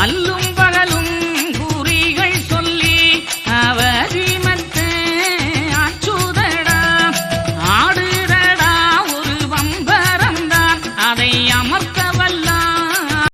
கல்லும்